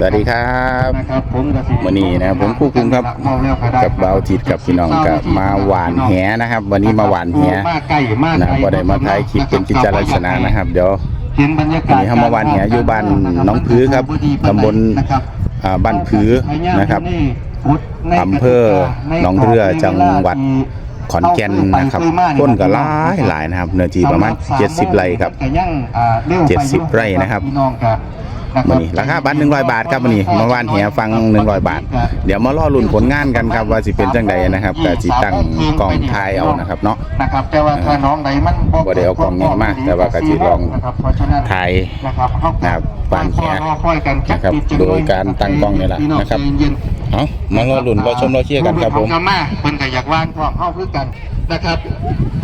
สวัสดีครับนะครับผมกสิวันนี้นะครับผมคู่คุงครับกับเบาจิตกับพี่น้องกับมาหวานแหนะครับ วันนี้มาหวานแหมาใกล้มานะไกลบ่ได้มาถ่ายคลิปเป็นกิจลักษณะนะครับ เดี๋ยวเห็นบรรยากาศวันนี้เข้ามาหวานแหอยู่บ้านหนองผือครับตำบลอ่าบ้านผือนะครับอำเภอหนองเรือจังหวัดขอนแก่นนะครับต้นก็หลายหลายนะครับ เนื้อที่ประมาณ 70 ไร่ครับ 70 ไร่นะครับ วันนี้ราคาบัตร100บาทครับวันนี้มาหวานแหฟัง100บาท เดี๋ยวมาล่อลุ่นผลงานกันครับว่าสิเป็นจังใดนะครับก็สิตั้งกล้องถ่ายเอานะครับเนาะ นะครับแต่ว่าถ้าน้องใดมันบ่ได้เอากล้องใหญ่มาแต่ว่าก็สิลอง นะครับเพราะฉะนั้นถ่าย นะครับเฮานะครับบ้านแหรอคอยกันนะครับโดยการตั้งกล้องนี่แหละนะครับเอามาล่อลุ่นรอชมรอเชียร์กันครับผมขอมาเพิ่นก็อยากวางพร้อมเฮาคือกันนะครับ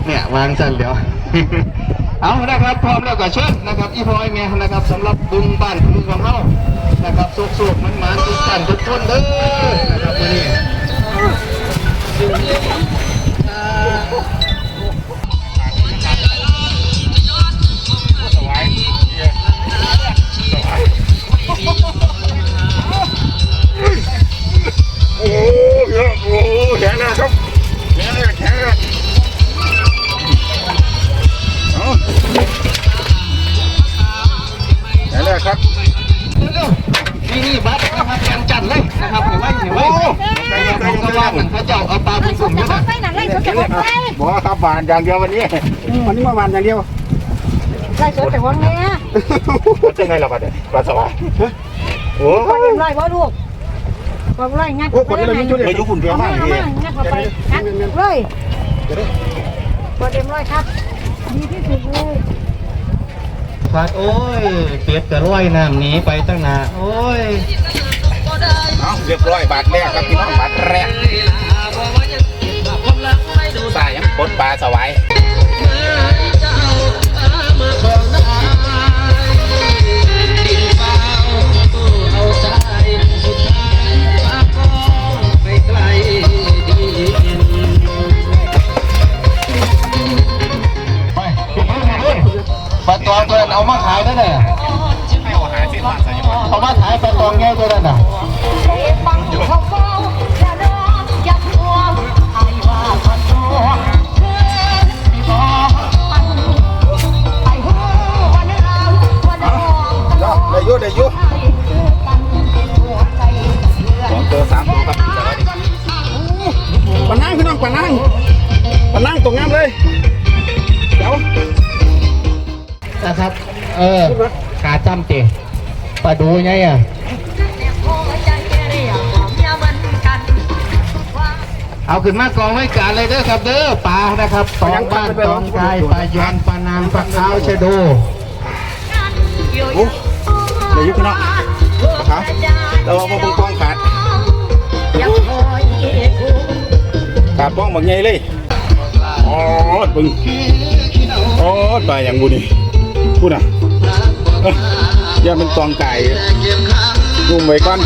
เนี่ยวางสั่นเดี๋ยว เอานะครับพร้อมแล้วก็เชิญนะครับอีพอยแม่นะครับสำหรับบุญบ้านคือของเฮานะครับสุกๆมันมันทุกท่านทุกคนเด้อนะครับวันนี้ ว่าเหมือนพระเจ้าเอาปลาบุญสุ่มนี่นะไปไหนไล่สดจากวังแม่บอกว่าครับบานอย่างเดียววันนี้วันนี้มาบานอย่างเดียวไล่สดจากวังแม่มันจะไงล่ะบัดเนี่ยปลาสวายโอ้พอเอ็มไล่บ่ลูกพอไล่งัดโหคนเรายุ่งยุ่งเลยยุ่งหุ่นเพียเอางมามากเอาเลยมางัดเข้าไปงัดเลยพอเอ็มไล่ครับดีที่สุดเลยฟาดโอ้ยเป็ดกระร้อยน้ำหนีไปตั้งนานโอ้ย เอาเรียบร้อยบาทแรกครับพี่น้องบาทแรกสายยังปนปลาสวายไปปลาตองเพื่อนเอามาขายได้เลยเอามาขายปลาตองแง่ด้วยนะฟังอยู่เขาฟ้องอย่าร้องอย่าทวนไม่บอกไปหูวันเราวันน้อง ได้อยุได้อยุใครคือกันเป็นหัวใจเพื่อนสองตัวสามตัวครับสวัสดีปลานั่งพี่น้องปลานั่งปลานั่งตรงน้ำเลยเดี๋ยวนะครับ เออขาจำเจปลาดูไงอะ เอาขึ้นมากองไว้การเลยเด้อครับเด้อปลานะครับตองบ้านตองกายปลายอนปลานามปลาขาวชะโดเดี๋ยวอยุพี่น้องครับเราเอามาปงปองขาดขาดป้องบางไงเลยอ๋อปึงอ๋อปลาอย่างบุนี่พูดนะเอ้ยอย่าเป็นตองไก่รุ่มไว้ก่อน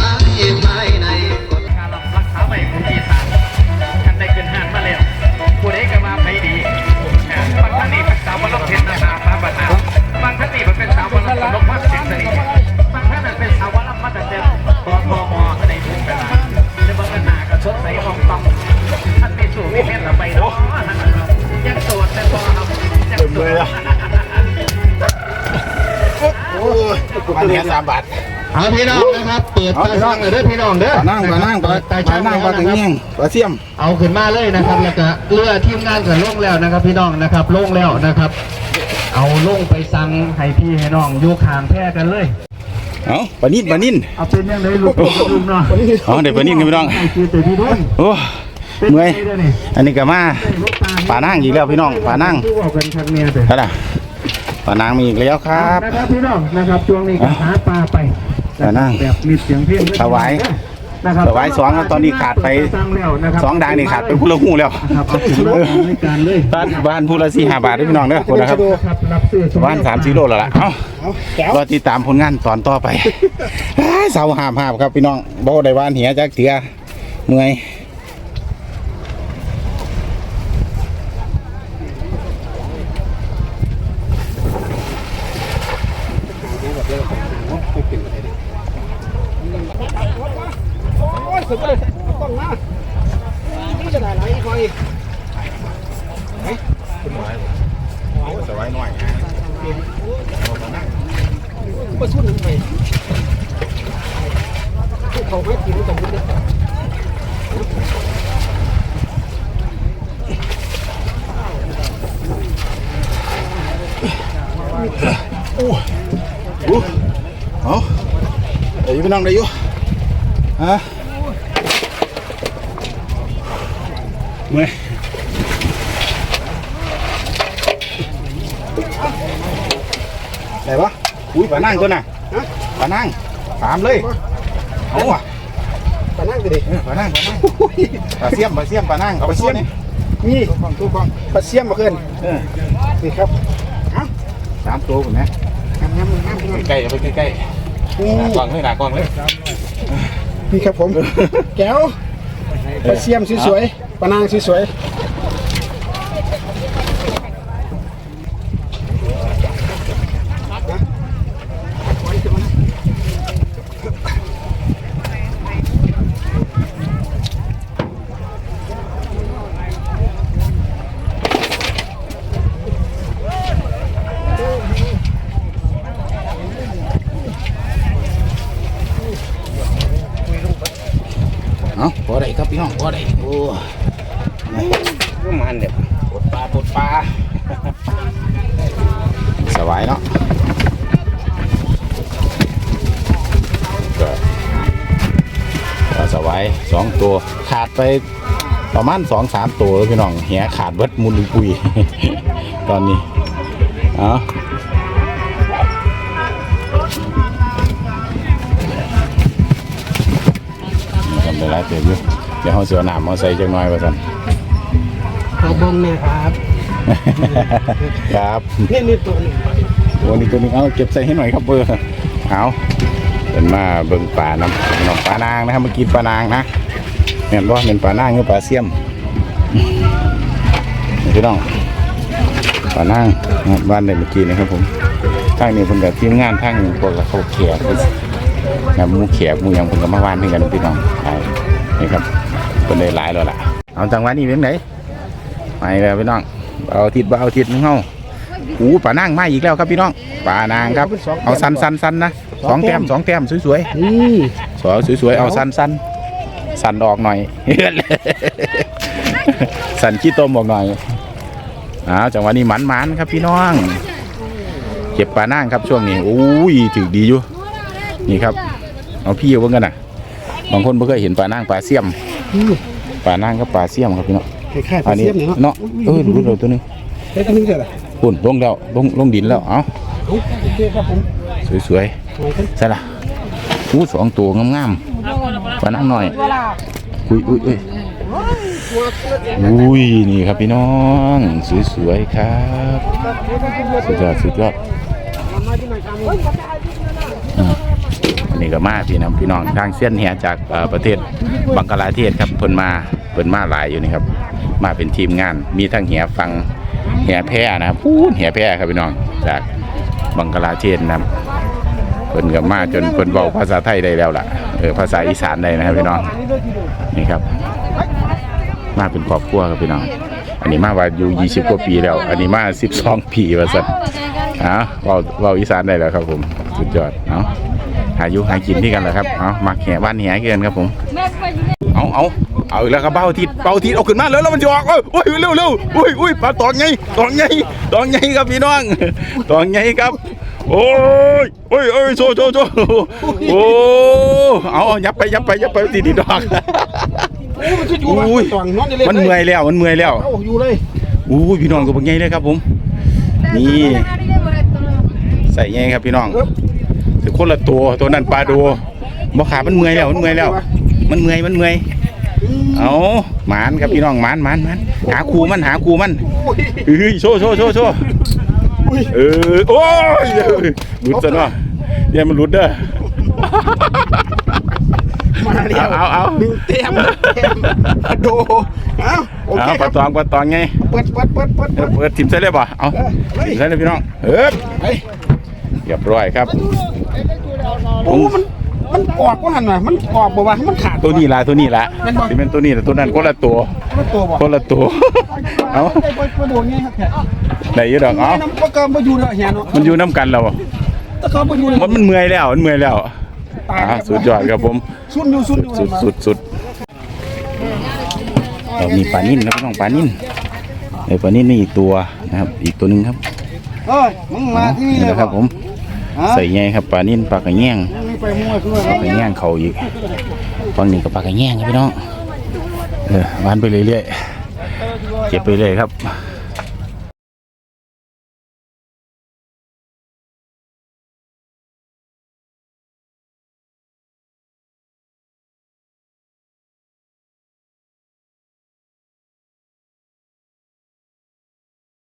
ามบาทเอาพี่น้องนะครับเปิดตาช่างเลยเด้อพี่น้องเด้อปลานั่งปลานั่งปลาเปิดตาปลาช่างนั่งปลาแล้วถึงนะครับเงี้ยงปลาเสี่ยมเอาขึ้นมาเลยนะครับแล้วก็เรือทีมงานกับลงแล้วนะครับ พี่น้องนะครับลงแล้วนะครับ เอาลงไปสั่งให้พี่ให้น้องอยู่ข้างแพร่กันเลยเอาปลานิ่นปลานิ่นเอาเป็นยังไงลูกลุงเนาะอ๋อเดี๋ยวปลานิ่นกันพี่น้องคือแต่พี่ด้วยโอ้เป็นเมื่อยไงด้นี่อันนี้ก็มาปลานั่งอีกแล้วพี่น้องปลานั่งที่บอกกันครั ปลานางมีอีกแล้วครับ นะครับพี่น้องนะครับช่วงนี้ก็หาปลาไปปลานั่งแบบมีเสียงเพลงด้ถวายนะครับถวายสองครับตอนนี้ขาดไปสั่งแล้วนะครับสองดางนี่ขาดไปผู้ละหูแล้วครับเอาขึ้นรถในการเลยบ้านบ้านผู้ละสี่ห้าบาทด้วยพี่น้องเด้อคนนะครับครับรับซื้อส่งบ้านสามสี่โลแล้วล่ะเอ้าแก้วรอติดตามผลงานตอนต่อไปอ้ายเสาหามหาบครับพี่น้องบ่ได้บ้านเหียจักเถื่อเมื่อย ขึ้นไปเลยต้องมานี่จะได้ไหนอีกหน่อย สบายหน่อยนะมาสู้หนึ่งไปเขาไม่กินแต่ไม่ได้เอาเดี๋ยวพี่น้องได้อยู่ฮะเมื่อย ไหนวะอุ้ยปลานั่งตัวน่ะปลานั่งถามเลยเอาว่ะไปนั่งไปดิเออปลานั่งปลานั่งปลาเสียมปลาเสียมปลานั่งเอาไปส่วนนี่นี่ตัวกองตัวกองปลาเสียมมาขึ้นเออนี่ครับสามตัวผมนะน้ำน้ำน้ำใกล้ๆเอาไปใกล้นี่ๆหน้ากล้องเลยหน้ากล้องเลยนี่ครับผมแก้วปลาเสียมสวยๆปลานางสวยเครับพี่น้องพอได้โอ้ก็มันเด็ดปลดปลาปลดปลาสบายเนาะก็ก็สบายสองตัวขาดไปประมาณสองสามตัวแล้วพี่น้องเหียขาดเบิดมุนปุยตอนนี้เอาทำได้หลายเติมอยู่ เดี๋ยวเขาเสือหนามมาใส่จังหน่อยว่าสันๆขอบงเนี่ยครับ ครับนี่นี่ตัวหนึ่งวันนี้ตัวนี้เอาเก็บใส่ให้หน่อยครับเบอร์เอาเป็นมาเบิ่งปลาน้ำน้องปลานางนะครับเมื่อกี้ปลานางนะเนี่ยว่าเป็นปลานางหรือปลาเสี่ยมนี่พี่น้องปลานางนะครับบ้านในเมื่อกี้นะครับผมทางนี้เพิ่นกับทีมงานทางพวกเขาเขียนะหมูเขียหมูหยังเพิ่นก็มาว่านให้กันพี่น้องใช่นี่ครับ เพิ่นได้หลายแล้วล่ะ เอาจังหวะนี้เป็นไหนไปแล้วพี่น้องเอาทิศบ่เอาทิศนึงเฮาโอ้ปลานางมาอีกแล้วครับพี่น้องปลานางครับ เอาสันสันสันนะสองแต้มสองแต้มสวยนี่ๆสวยสวยๆเอาสันสันสันออกหน่อยสันขี้ต้มออกหน่อยอ้าวจังหวะนี้หมันมันๆครับพี่น้องเก็บปลานางครับช่วงนี้โอ้ยถือดีอยู่นี่ครับเอาพี่เอาเบิ่งกันนะบางคนไม่เคยเห็นปลานางปลาเสี่ยมนี่ ปลานางกับปลาเสี่ยมครับพี่น้องคล้ายๆปอัลานนี้เสียมเนี่ยเนาะเออรู้เราตัวนึงเฮ้ยตัวนึงเท่าไหร่พุ่นลงแล้วลงลงดินแล้วเอาโอเคครับผมสวยๆใช่ละอู้สองตัวงามๆปลานั่งหน่อยอุ้ยอุ้ยอุ้ยอุ้ยนี่ครับพี่น้องสวยๆครับสุดยอดสุดยอดอ่าอั นนี้ก็มาพี่น้องพี่น้องทางเส้นเหียจากประเทศบังกลาเทศครับเพิ่นมาเพิ่นมาหลายอยู่นี่ครับ มาเป็นทีมงาน มีทั้งเหียฟังเหียแพร่นะครับพูดเหียแพร่ครับพี่น้องจากบังกลาเทศนะครับเพิ่นก็มาจนเพิ่นเว้าภาษาไทยได้แล้วล่ะเออภาษาอีสานได้นะครับพี่น้องนี่ครับ มาเป็นครอบครัวครับพี่น้องอันนี้มาว่าอยู่ 20 กว่าปีแล้ว อันนี้มา 12 ปีว่าซั่นอ้าวเว้าเว้าอีสานได้แล้วครับผม สุดยอดเอ้าหาอยู่หากินที่กันแหละครับเอ้ามักแห่บ้านแห่เกินครับผมเอาเอาเอาอีกแล้วครับเบ้าทิศเบ้าทิศเอาขึ้นมาแล้วแล้วมันจะออกเอ้ยโอ้ยเร็วเร็วอุ้ยอุ้ยปลาตองไงตองไงตองไงครับพี่น้องตองไงครับโอ้ยโอ้ยโอ้ยโซโซโซโอ้เอาเอายับไปยับไปยับไปติดติดดอกโอ้มันจะอยู่อุ้ยตองนอนจะเล่นมันเมื่อยแล้วมันเมื่อยแล้วเอาอยู่เลยอู้ยพี่น้องก็เป็นไงเลยครับผมนี่ใส่ไงครับพี่น้องถือ คนละตัวตัวนั้นปลาดูบ่ขามันเมื่อยแล้วมันเมื่อยแล้ว มันเมื่อยมันเมื่อยเอาหมานครับพี่น้องหมานหมานหมานหาครูมันหาครูมันเอ้ยโชว์โชว์โชว์โชว์เออโอ้ยหลุดซะเนาะเดี๋ยวมันหลุดเด้อมาเดียวเอาเอาเอาหนึ่งเต็มเต็มอะโดเอาโอเคเอาคปรัลาบตองปลาตองไงเปิดเปิดเปิดเปิดเออเปิดทิมใส่เลยป่ะเอาเออเฮ้ยทิมใส่เลยพี่น้องเฮ้ยเฮ้ยเรียบร้อยครับโอ้มันมันออกว่าหันน่ะมันออกบ่ว่ามันขาด ตัวนี้ละตัวนี้ละแม่นบ่ที่เป็นตัวนี้ละตัวนั้นคนละตัวมันตัวบ่คนละตัวเอาได้บ่บ่โดนไงครับแท้ได้อยี่ดอกเอาน้ำบ่ก็บ่อยู่แล้วเฮียเนาะมันอยู่น้ำกันแล้วถ้าเขาบ่อยู่มันมันเมื่อยแล้วมันเมื่อยแล้วอ่าสุดยอดครับผมสุดอยู่สุดอยู่สุดสุดสุดเรามีปลานิ่นนะพี่น้องปลานิ่นไอ้ปลานิ่นนี่อีกตัวนะครับ อีกตัวหนึ่งครับเอ้ยมึงมาที่นี่นี่เลยนะครับผม ใส่ไงครับปลานิ่นปลากระแยงมึงไปมั่วซั่วปลากระแยงเขาอีกฝั่งนี้ก็ปลากระแยงครับพี่น้องเออวานไปเรื่อยๆเก็บไปเรื่อยครับ